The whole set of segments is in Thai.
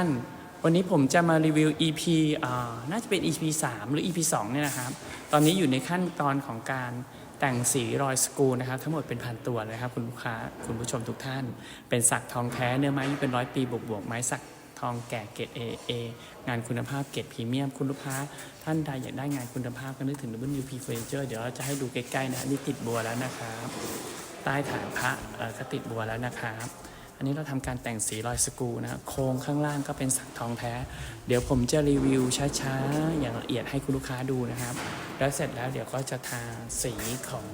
ท่านวันนี้ผมจะมารีวิว EP อ่าน่าจะเป็น EP 3 หรือ EP 2เนี่ยนะครับ ตอนนี้อยู่ในขั้นตอนของการแต่งสีรอยสกูนะครับ ทั้งหมดเป็นพันตัวเลยครับคุณลูกค้าคุณผู้ชมทุกท่าน เป็นสักทองแท้เนื้อไม้อายุเป็นร้อยปีบวกบวกไม้สักทองแก่เกรด A A งานคุณภาพเกรดพรีเมียมคุณลูกค้า ท่านใดอยากได้งานคุณภาพก็นึกถึง WP Furniture เดี๋ยวเราจะให้ดูใกล้ๆนะนี่ติดบัวแล้วนะครับ ใต้ฐานพระก็ติดบัวแล้วนะครับ อันนี้เราทำการแต่งสีรอยสกูนะครับโครงข้างล่างก็เป็นสักทองแท้ เดี๋ยวผมจะรีวิวช้าๆ อย่างละเอียดให้คุณลูกค้าดูนะครับ แล้วเสร็จแล้วเดี๋ยวก็จะทาสีของ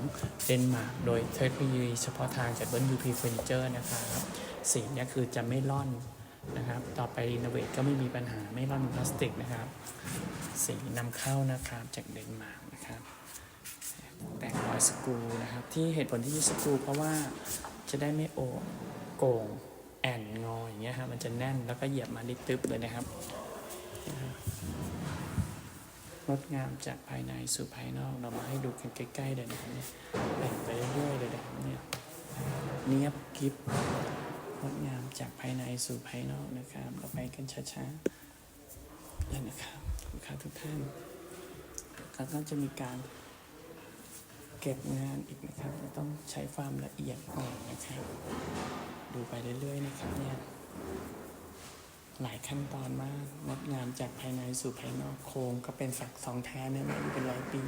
เดนมาร์กโดยเทคโนโลยีเฉพาะทางจากเบิร์นยูพีเฟอร์นิเจอร์นะครับสีเนี่ยคือจะไม่ร่อนนะครับ ต่อไปรีโนเวทก็ไม่มีปัญหาไม่ร่อนพลาสติกนะครับ สีนำเข้านะครับจากเดนมาร์กนะครับแต่งรอยสกูนะครับที่เหตุผลที่สกูเพราะว่าจะได้ไม่โอ โก่งแอนงออย่างเงี้ยครับมันจะแน่นแล้วก็เหยียบมาดิตึ๊บเลยนะครับรับงดงามจากภายในสู่ภายนอกเรามาให้ดูกันใกล้ๆเลยนะครับเนี่ยแต่งไปเรื่อยๆเลยนะครับเนี่ยเนียบกิฟงดงามจากภายในสู่ภายนอกนะครับ เราไปกันช้าๆเลยนะครับคุณค้าทุกท่านแล้วก็จะมีการ เก็บงานอีกนะครับต้องใช้ความละเอียดหน่อยนะครับดูไปเรื่อยๆนะครับเนี่ยหลายขั้นตอนมากงดงามจากภายในสู่ภายนอกโครงก็เป็นสักสองแท้เนี่ยมาอยู่เป็นร้อยปี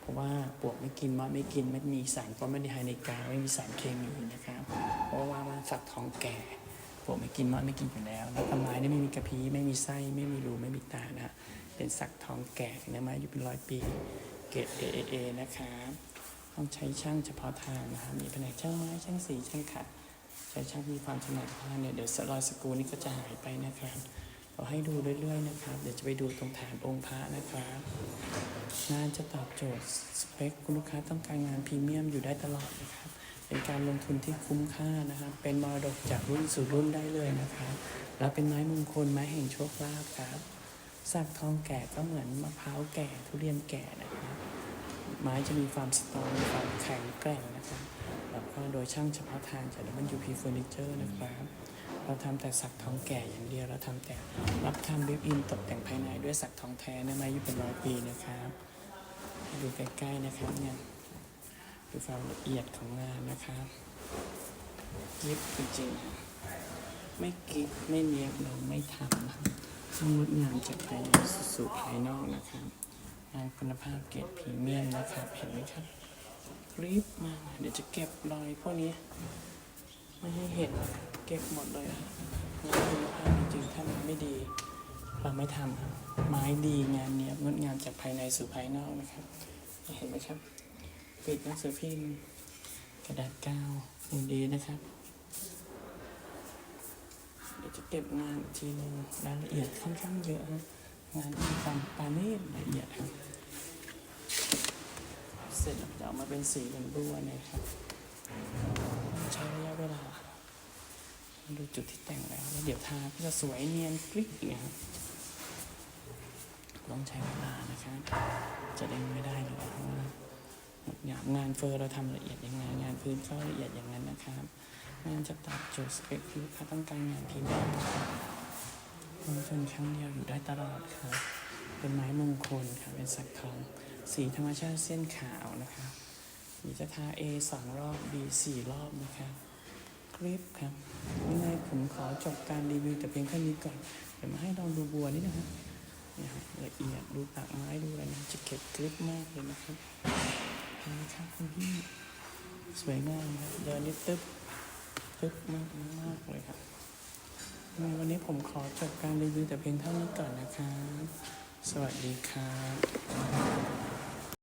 เพราะว่าปวกไม่กินมอดไม่กินไม่มีสารฟอร์มาลดีไฮในกาไม่มีสารเคมีนะครับ เพราะว่ามันสักทองแก่ปวกไม่กินมอดไม่กินอยู่แล้วแล้วก็ไม้เนี่ยไม่มีกระพี้ไม่มีไส้ไม่มีรูไม่มีตานะเป็นสักทองแก่เนื้อไม้อยู่เป็นร้อยปี เกรด AAA นะครับ ต้องใช้ช่างเฉพาะทางนะครับมีแผนกช่างไม้ช่างสีช่างขัด ใช้ช่างมีความชำนาญเฉพาะทางเนี่ยเดี๋ยวสรอยสกูนี่ก็จะหายไปนะครับเราให้ดูเรื่อยๆนะครับ เดี๋ยวจะไปดูตรงฐานองค์พระนะครับงานจะตอบโจทย์สเปคคุณลูกค้าต้องการงานพรีเมียมอยู่ได้ตลอดนะครับ เป็นการลงทุนที่คุ้มค่านะครับ เป็นมรดกจากรุ่นสู่รุ่นได้เลยนะครับแล้วเป็นไม้มงคลไม้แห่งโชคลาภครับสักทองแก่ก็เหมือนมะพร้าวแก่ทุเรียนแก่นะครับ ไม้จะมีความสตรองมีความแข็งแกร่งนะครับแล้วก็โดยช่างเฉพาะทางจาก WP Furniture นะครับ เราทำแต่สักทองแก่อย่างเดียว เราทำแต่รับทำเบิวอินตกแต่งภายในด้วยสักทองแท้นะไม้อายุเป็นร้อยปีนะครับดูใกล้ๆนะครับเนี่ยดูความละเอียดของงานนะครับยิบจริงๆ ไม่กิบไม่เนียบเราไม่ทำนะครับต้องงดงามจากภายในสู่ภายนอกนะครับ งานคุณภาพเกรดพรีเมียมนะครับ เห็นไหมครับรีบมากเดี๋ยวจะเก็บรอยพวกนี้ ไม่ให้เห็นเก็บหมดเลยงานคุณภาพจริงถ้ามันไม่ดี เราไม่ทำไม้ดีงานเนี้ยบงดงามจากภายในสู่ภายนอกนะครับเห็นไหมครับ ปิดหนังสือพิมพ์กระดาษกาวอย่างดีนะครับเดี๋ยวจะเก็บงานทีหนึงรายละเอียดค่อนข้างเยอะนะ งานที่มีความปานีตละเอียดครับเสร็จแล้วจะออกมาเป็นสีเหลืองด้วนนะครับใช้ระยะเวลาดูจุดที่แต่งแล้วแล้วเดี๋ยวทาก็จะสวยเนียนกริ๊กเลยครับต้องใช้เวลานะครับ จะเด้งไม่ได้เลยเพราะว่างานงานเฟอร์เราทำละเอียดอยังไงงานพื้นก็ละเอียดอย่างนั้นนะครับ งานจะตอบโจทย์สเปคที่ลูกค้าต้องการงานพรีเมีย มนะครับลงทุนครั้งเดียวอยู่ได้ตลอดครับเป็นไม้มงคลครับเป็นสักทอง สีธรรมชาติเส้นขาวนะครับมีจะทา A สองรอบ B สี่รอบนะครับคลิปครับยังไงผมขอจบการรีวิวแต่เพียงแค่นี้ก่อน เดี๋ยวมาให้ลองดูบัวนิดนะครับเนี่ยครับละเอียดดูปากไม้ดูอะไรนะจะเก็บคลิปมากเลยนะครับเห็นไหมครับคุณพี่สวยงามครับเดินนี่ตึ๊บตึ๊บมากมากเลยครับ ในวันนี้ผมขอจบการรีวิวแต่เพียงเท่านี้ก่อนนะครับ สวัสดีครับ